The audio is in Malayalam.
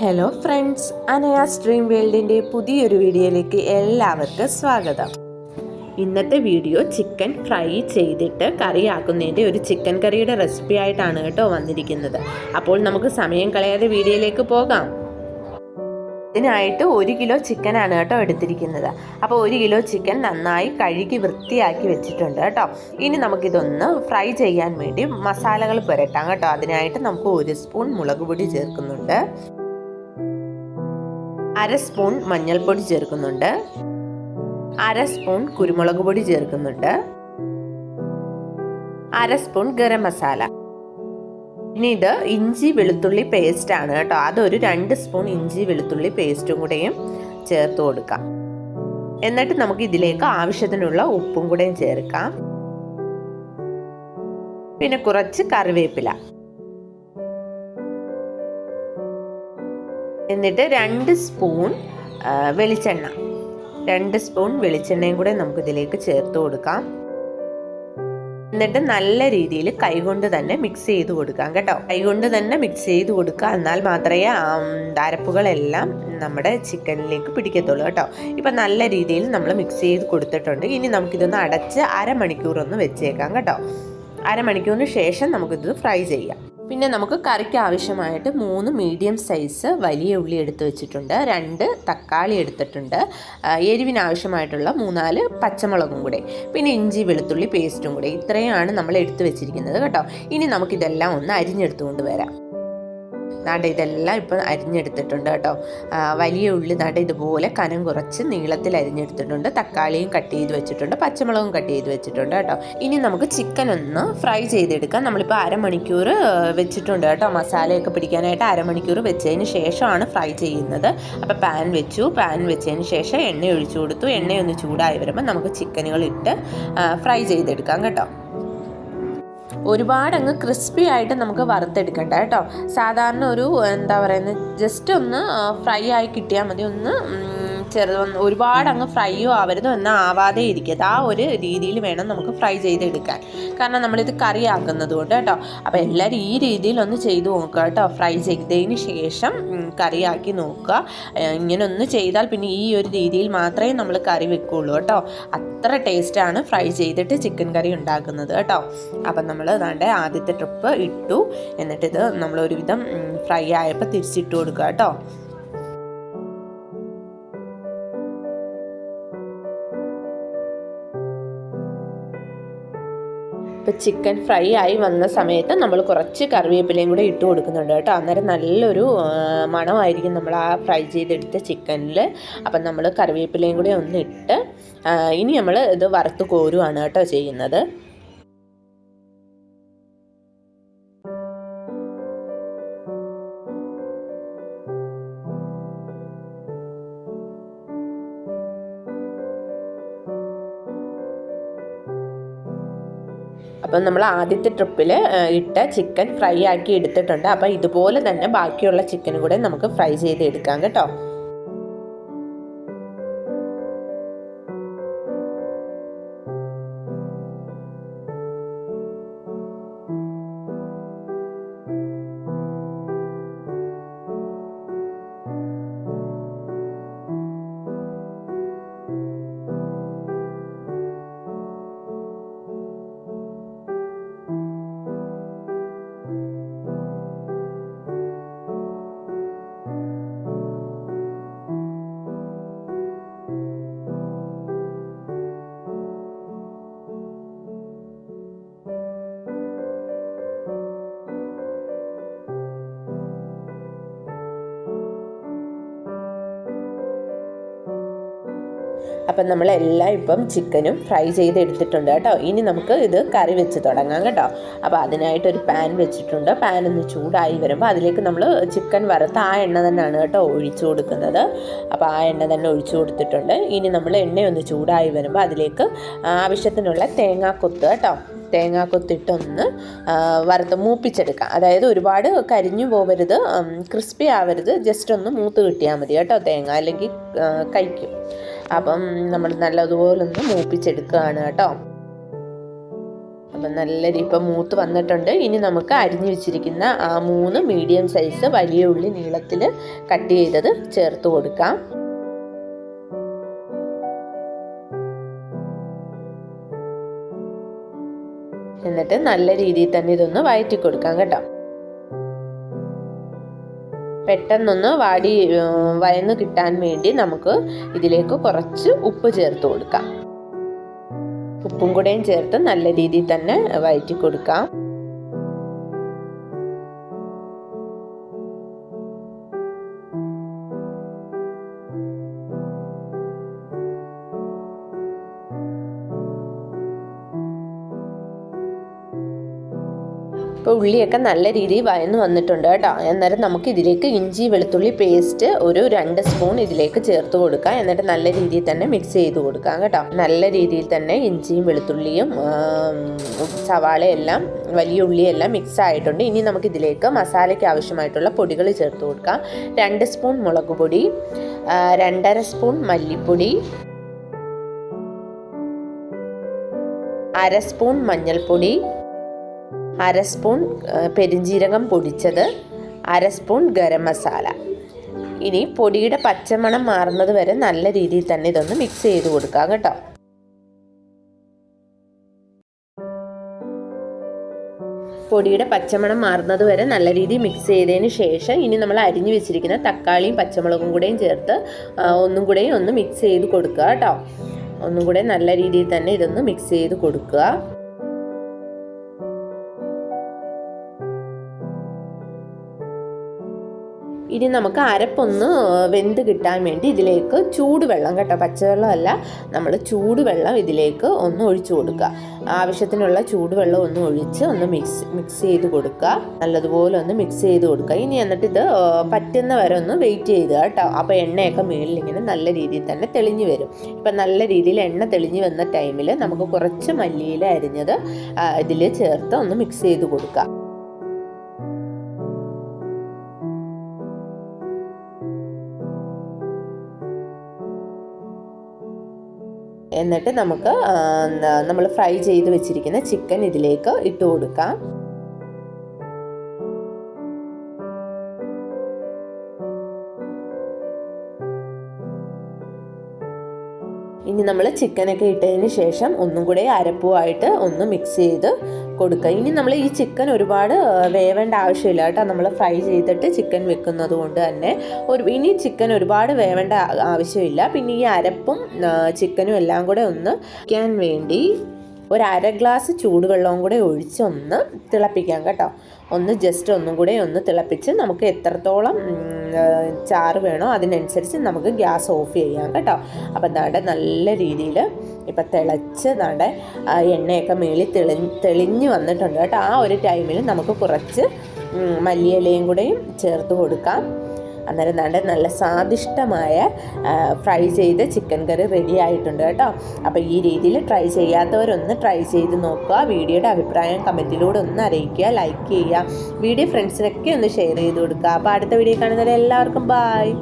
ഹലോ ഫ്രണ്ട്സ് അനയാ സ്ട്രീം വേൾഡിന്റെ പുതിയൊരു വീഡിയോയിലേക്ക് എല്ലാവർക്കും സ്വാഗതം. ഇന്നത്തെ വീഡിയോ ചിക്കൻ ഫ്രൈ ചെയ്തിട്ട് കറിയാക്കുന്നതിന്റെ ഒരു ചിക്കൻ കറിയുടെ റെസിപ്പി ആയിട്ടാണ് കേട്ടോ വന്നിരിക്കുന്നത്. അപ്പോൾ നമുക്ക് സമയം കളയാതെ വീഡിയോയിലേക്ക് പോകാം. ഇതിനായിട്ട് ഒരു കിലോ ചിക്കനാണ് കേട്ടോ എടുത്തിരിക്കുന്നത്. അപ്പോൾ ഒരു കിലോ ചിക്കൻ നന്നായി കഴുകി വൃത്തിയാക്കി വെച്ചിട്ടുണ്ട് കേട്ടോ. ഇനി നമുക്കിതൊന്ന് ഫ്രൈ ചെയ്യാൻ വേണ്ടി മസാലകൾ പുരട്ടാം കേട്ടോ. അതിനായിട്ട് നമുക്ക് ഒരു സ്പൂൺ മുളക് പൊടി ചേർക്കുന്നുണ്ട്. അര സ്പൂൺ മഞ്ഞൾപ്പൊടി ചേർക്കുന്നുണ്ട്. അര സ്പൂൺ കുരുമുളക് പൊടി ചേർക്കുന്നുണ്ട്. അര സ്പൂൺ ഗരം മസാല. ഇനി ഇത് ഇഞ്ചി വെളുത്തുള്ളി പേസ്റ്റ് ആണ് കേട്ടോ. അതൊരു രണ്ട് സ്പൂൺ ഇഞ്ചി വെളുത്തുള്ളി പേസ്റ്റും കൂടെയും ചേർത്ത് കൊടുക്കാം. എന്നിട്ട് നമുക്ക് ഇതിലേക്ക് ആവശ്യത്തിനുള്ള ഉപ്പും കൂടെയും ചേർക്കാം. പിന്നെ കുറച്ച് കറിവേപ്പില. എന്നിട്ട് രണ്ട് സ്പൂൺ വെളിച്ചെണ്ണ. രണ്ട് സ്പൂൺ വെളിച്ചെണ്ണയും കൂടെ നമുക്ക് ഇതിലേക്ക് ചേർത്ത് കൊടുക്കാം. എന്നിട്ട് നല്ല രീതിയിൽ കൈകൊണ്ട് തന്നെ മിക്സ് ചെയ്ത് കൊടുക്കാം കേട്ടോ. കൈകൊണ്ട് തന്നെ മിക്സ് ചെയ്ത് കൊടുക്കുക. എന്നാൽ മാത്രമേ അരപ്പുകളെല്ലാം നമ്മുടെ ചിക്കനിലേക്ക് പിടിക്കത്തുള്ളൂ കേട്ടോ. ഇപ്പം നല്ല രീതിയിൽ നമ്മൾ മിക്സ് ചെയ്ത് കൊടുത്തിട്ടുണ്ട്. ഇനി നമുക്കിതൊന്ന് അടച്ച് അരമണിക്കൂർ ഒന്ന് വെച്ചേക്കാം കേട്ടോ. അരമണിക്കൂറിന് ശേഷം നമുക്കിത് ഫ്രൈ ചെയ്യാം. പിന്നെ നമുക്ക് കറിക്ക് ആവശ്യമായിട്ട് മൂന്ന് മീഡിയം സൈസ് വലിയ ഉള്ളി എടുത്ത് വെച്ചിട്ടുണ്ട് രണ്ട് തക്കാളി എടുത്തിട്ടുണ്ട് എരിവിനാവശ്യമായിട്ടുള്ള മൂന്നാൽ പച്ചമുളകും കൂടെ പിന്നെ ഇഞ്ചി വെളുത്തുള്ളി പേസ്റ്റും കൂടെ. ഇത്രയാണ് നമ്മൾ എടുത്തു വെച്ചിരിക്കുന്നത് കേട്ടോ. ഇനി നമുക്കിതെല്ലാം ഒന്ന് അരിഞ്ഞെടുത്തുകൊണ്ട് വരാം. നാണ്ട ഇതെല്ലാം ഇപ്പം അരിഞ്ഞെടുത്തിട്ടുണ്ട് കേട്ടോ. വലിയ ഉള്ളി നാണ്ട ഇതുപോലെ കനം കുറച്ച് നീളത്തിൽ അരിഞ്ഞെടുത്തിട്ടുണ്ട്. തക്കാളിയും കട്ട് ചെയ്ത് വെച്ചിട്ടുണ്ട്. പച്ചമുളകും കട്ട് ചെയ്ത് വെച്ചിട്ടുണ്ട് കേട്ടോ. ഇനി നമുക്ക് ചിക്കൻ ഒന്ന് ഫ്രൈ ചെയ്തെടുക്കാം. നമ്മളിപ്പോൾ അരമണിക്കൂർ വെച്ചിട്ടുണ്ട് കേട്ടോ. മസാലയൊക്കെ പിടിക്കാനായിട്ട് അരമണിക്കൂർ വെച്ചതിന് ശേഷമാണ് ഫ്രൈ ചെയ്യുന്നത്. അപ്പോൾ പാൻ വെച്ചു. പാൻ വെച്ചതിന് ശേഷം എണ്ണ ഒഴിച്ചു കൊടുത്തു. എണ്ണയൊന്ന് ചൂടായി വരുമ്പോൾ നമുക്ക് ചിക്കനുകൾ ഇട്ട് ഫ്രൈ ചെയ്തെടുക്കാം കേട്ടോ. ഒരുപാട് അങ്ങ് ക്രിസ്പി ആയിട്ട് നമുക്ക് വറുത്തെടുക്കണ്ട കേട്ടോ. സാധാരണ ഒരു എന്താ പറയുന്നത് ജസ്റ്റ് ഒന്ന് ഫ്രൈ ആയി കിട്ടിയാൽ മതി. ഒന്ന് ചെറുത് ഒരുപാട് അങ്ങ് ഫ്രൈയോ ആവരുത് എന്നാൽ ആവാതെ ഇരിക്കരുത്. ആ ഒരു രീതിയിൽ വേണം നമുക്ക് ഫ്രൈ ചെയ്തെടുക്കാൻ. കാരണം നമ്മളിത് കറി ആക്കുന്നത് കൊണ്ട് കേട്ടോ. അപ്പോൾ എല്ലാവരും ഈ രീതിയിൽ ഒന്ന് ചെയ്ത് നോക്കുക കേട്ടോ. ഫ്രൈ ചെയ്തതിന് ശേഷം കറിയാക്കി നോക്കുക. ഇങ്ങനെ ഒന്ന് ചെയ്താൽ പിന്നെ ഈ ഒരു രീതിയിൽ മാത്രമേ നമ്മൾ കറി വെക്കുള്ളൂ കേട്ടോ. അത്ര ടേസ്റ്റാണ് ഫ്രൈ ചെയ്തിട്ട് ചിക്കൻ കറി ഉണ്ടാക്കുന്നത് കേട്ടോ. അപ്പം നമ്മൾ അതാണ്ട് ആദ്യത്തെ ട്രിപ്പ് ഇട്ടു. എന്നിട്ടിത് നമ്മളൊരുവിധം ഫ്രൈ ആയപ്പോൾ തിരിച്ചിട്ട് കൊടുക്കുക കേട്ടോ. ഇപ്പം ചിക്കൻ ഫ്രൈ ആയി വന്ന സമയത്ത് നമ്മൾ കുറച്ച് കറിവേപ്പിലയും കൂടെ ഇട്ട് കൊടുക്കുന്നുണ്ട് കേട്ടോ. അന്നേരം നല്ലൊരു മണമായിരിക്കും നമ്മൾ ആ ഫ്രൈ ചെയ്തെടുത്ത ചിക്കനിൽ അപ്പം നമ്മൾ കറിവേപ്പിലയും കൂടെ ഒന്ന് ഇട്ട് ഇനി നമ്മൾ ഇത് വറുത്ത് കോരുവാണ് കേട്ടോ ചെയ്യുന്നത്. അപ്പം നമ്മൾ ആദ്യത്തെ ട്രിപ്പിൽ ഇട്ട ചിക്കൻ ഫ്രൈ ആക്കി എടുത്തിട്ടുണ്ട്. അപ്പം ഇതുപോലെ തന്നെ ബാക്കിയുള്ള ചിക്കനും കൂടെ നമുക്ക് ഫ്രൈ ചെയ്ത് എടുക്കാം കേട്ടോ. അപ്പം നമ്മളെല്ലാം ഇപ്പം ചിക്കനും ഫ്രൈ ചെയ്ത് എടുത്തിട്ടുണ്ട് കേട്ടോ. ഇനി നമുക്ക് ഇത് കറി വെച്ച് തുടങ്ങാം കേട്ടോ. അപ്പോൾ അതിനായിട്ടൊരു പാൻ വെച്ചിട്ടുണ്ട്. പാൻ ഒന്ന് ചൂടായി വരുമ്പോൾ അതിലേക്ക് നമ്മൾ ചിക്കൻ വറുത്ത് ആ എണ്ണ തന്നെയാണ് കേട്ടോ ഒഴിച്ചു കൊടുക്കുന്നത്. അപ്പോൾ ആ എണ്ണ തന്നെ ഒഴിച്ചു കൊടുത്തിട്ടുണ്ട്. ഇനി നമ്മൾ എണ്ണയൊന്ന് ചൂടായി വരുമ്പോൾ അതിലേക്ക് ആവശ്യത്തിനുള്ള തേങ്ങാക്കൊത്ത് കേട്ടോ. തേങ്ങാക്കൊത്തിട്ടൊന്ന് വറുത്ത് മൂപ്പിച്ചെടുക്കാം. അതായത് ഒരുപാട് കരിഞ്ഞു പോകരുത് ക്രിസ്പി ആവരുത്. ജസ്റ്റ് ഒന്ന് മൂത്ത് കിട്ടിയാൽ മതി കേട്ടോ തേങ്ങ. അല്ലെങ്കിൽ കഴിക്കും. അപ്പം നമ്മൾ നല്ലതുപോലെ ഒന്ന് മൂപ്പിച്ചെടുക്കുകയാണ് കേട്ടോ. അപ്പം നല്ല ഇപ്പം മൂത്ത് വന്നിട്ടുണ്ട്. ഇനി നമുക്ക് അരിഞ്ഞു വെച്ചിരിക്കുന്ന ആ മൂന്ന് മീഡിയം സൈസ് വലിയ ഉള്ളി നീളത്തിൽ കട്ട് ചെയ്തത് ചേർത്ത് കൊടുക്കാം. എന്നിട്ട് നല്ല രീതിയിൽ തന്നെ ഇതൊന്ന് വഴറ്റി കൊടുക്കാം കേട്ടോ. പെട്ടെന്നൊന്ന് വാടി വയന്ന് കിട്ടാൻ വേണ്ടി നമുക്ക് ഇതിലേക്ക് കുറച്ച് ഉപ്പ് ചേർത്ത് കൊടുക്കാം. ഉപ്പും കൂടെയും ചേർത്ത് നല്ല രീതിയിൽ തന്നെ വയറ്റി കൊടുക്കാം. ഇപ്പോൾ ഉള്ളിയൊക്കെ നല്ല രീതിയിൽ വയന്ന് വന്നിട്ടുണ്ട് കേട്ടോ. അന്നേരം നമുക്ക് ഇതിലേക്ക് ഇഞ്ചി വെളുത്തുള്ളി പേസ്റ്റ് ഒരു രണ്ട് സ്പൂൺ ഇതിലേക്ക് ചേർത്ത് കൊടുക്കാം. എന്നിട്ട് നല്ല രീതിയിൽ തന്നെ മിക്സ് ചെയ്ത് കൊടുക്കാം കേട്ടോ. നല്ല രീതിയിൽ തന്നെ ഇഞ്ചിയും വെളുത്തുള്ളിയും സവാളയെല്ലാം വലിയ ഉള്ളിയെല്ലാം മിക്സ് ആയിട്ടുണ്ട്. ഇനി നമുക്ക് ഇതിലേക്ക് മസാലയ്ക്ക് ആവശ്യമായിട്ടുള്ള പൊടികൾ ചേർത്ത് കൊടുക്കാം. രണ്ട് സ്പൂൺ മുളക് പൊടി രണ്ടര സ്പൂൺ മല്ലിപ്പൊടി അര സ്പൂൺ മഞ്ഞൾപ്പൊടി അര സ്പൂൺ പെരിഞ്ജീരകം പൊടിച്ചത് അര സ്പൂൺ ഗരം മസാല. ഇനി പൊടിയുടെ പച്ചമണം മാറുന്നത് വരെ നല്ല രീതിയിൽ തന്നെ ഇതൊന്ന് മിക്സ് ചെയ്ത് കൊടുക്കാം കേട്ടോ. പൊടിയുടെ പച്ചമണം മാറുന്നത് വരെ നല്ല രീതിയിൽ മിക്സ് ചെയ്തതിന് ശേഷം ഇനി നമ്മൾ അരിഞ്ഞു വെച്ചിരിക്കുന്ന തക്കാളിയും പച്ചമുളകും കൂടെയും ചേർത്ത് ഒന്നും കൂടെയും ഒന്ന് മിക്സ് ചെയ്ത് കൊടുക്കുക കേട്ടോ. ഒന്നും കൂടെ നല്ല രീതിയിൽ തന്നെ ഇതൊന്ന് മിക്സ് ചെയ്ത് കൊടുക്കുക. ഇനി നമുക്ക് അരപ്പൊന്ന് വെന്ത് കിട്ടാൻ വേണ്ടി ഇതിലേക്ക് ചൂടുവെള്ളം കേട്ടോ. പച്ചവെള്ളമല്ല നമ്മൾ ചൂടുവെള്ളം ഇതിലേക്ക് ഒന്ന് ഒഴിച്ചു കൊടുക്കുക. ആവശ്യത്തിനുള്ള ചൂടുവെള്ളം ഒന്ന് ഒഴിച്ച് ഒന്ന് മിക്സ് മിക്സ് ചെയ്ത് കൊടുക്കുക. നല്ലതുപോലെ ഒന്ന് മിക്സ് ചെയ്ത് കൊടുക്കുക. ഇനി എന്നിട്ട് ഇത് പറ്റുന്ന വരെ ഒന്ന് വെയിറ്റ് ചെയ്യുക കേട്ടോ. അപ്പോൾ എണ്ണയൊക്കെ മുകളിൽ ഇങ്ങനെ നല്ല രീതിയിൽ തന്നെ തെളിഞ്ഞു വരും. ഇപ്പം നല്ല രീതിയിൽ എണ്ണ തെളിഞ്ഞു വന്ന ടൈമിൽ നമുക്ക് കുറച്ച് മല്ലിയില അരിഞ്ഞത് ഇതിൽ ചേർത്ത് ഒന്ന് മിക്സ് ചെയ്ത് കൊടുക്കുക. എന്നിട്ട് നമുക്ക് നമ്മൾ ഫ്രൈ ചെയ്ത് വെച്ചിരിക്കുന്ന ചിക്കൻ ഇതിലേക്ക് ഇട്ട് കൊടുക്കാം. ഇനി നമ്മൾ ചിക്കനൊക്കെ ഇട്ടതിന് ശേഷം ഒന്നും കൂടെ അരപ്പുമായിട്ട് ഒന്ന് മിക്സ് ചെയ്ത് കൊടുക്കുക. ഇനി നമ്മൾ ഈ ചിക്കൻ ഒരുപാട് വേവേണ്ട ആവശ്യമില്ല കേട്ടോ. നമ്മൾ ഫ്രൈ ചെയ്തിട്ട് ചിക്കൻ വെക്കുന്നത് കൊണ്ട് തന്നെ ഒരു ഇനി ചിക്കൻ ഒരുപാട് വേവേണ്ട ആവശ്യമില്ല. പിന്നെ ഈ അരപ്പും ചിക്കനും എല്ലാം കൂടെ ഒന്ന് വയ്ക്കാൻ വേണ്ടി ഒരു അര ഗ്ലാസ് ചൂടുവെള്ളവും കൂടെ ഒഴിച്ച് ഒന്ന് തിളപ്പിക്കാം കേട്ടോ. ഒന്ന് ജസ്റ്റ് ഒന്നും കൂടെ ഒന്ന് തിളപ്പിച്ച് നമുക്ക് എത്രത്തോളം ചാറ് വേണോ അതിനനുസരിച്ച് നമുക്ക് ഗ്യാസ് ഓഫ് ചെയ്യാം കേട്ടോ. അപ്പം നാടെ നല്ല രീതിയിൽ ഇപ്പം തിളച്ച് നാടെ എണ്ണയൊക്കെ മേളിൽ തെളി തെളിഞ്ഞ് വന്നിട്ടുണ്ട് കേട്ടോ. ആ ഒരു ടൈമിൽ നമുക്ക് കുറച്ച് മല്ലിയിലയും കൂടെയും ചേർത്ത് കൊടുക്കാം. അന്നേരം നല്ല നല്ല സ്വാദിഷ്ടമായ ഫ്രൈ ചെയ്ത ചിക്കൻ കറി റെഡി ആയിട്ടുണ്ട് കേട്ടോ. അപ്പോൾ ഈ രീതിയിൽ ട്രൈ ചെയ്യാത്തവരൊന്ന് ട്രൈ ചെയ്ത് നോക്കുക. വീഡിയോയുടെ അഭിപ്രായം കമന്റിലൂടെ ഒന്ന് അറിയിക്കുക ലൈക്ക് ചെയ്യുക. വീഡിയോ ഫ്രണ്ട്സിനൊക്കെ ഒന്ന് ഷെയർ ചെയ്ത് കൊടുക്കുക. അപ്പോൾ അടുത്ത വീഡിയോ കാണുന്നവരെ എല്ലാവർക്കും ബായ്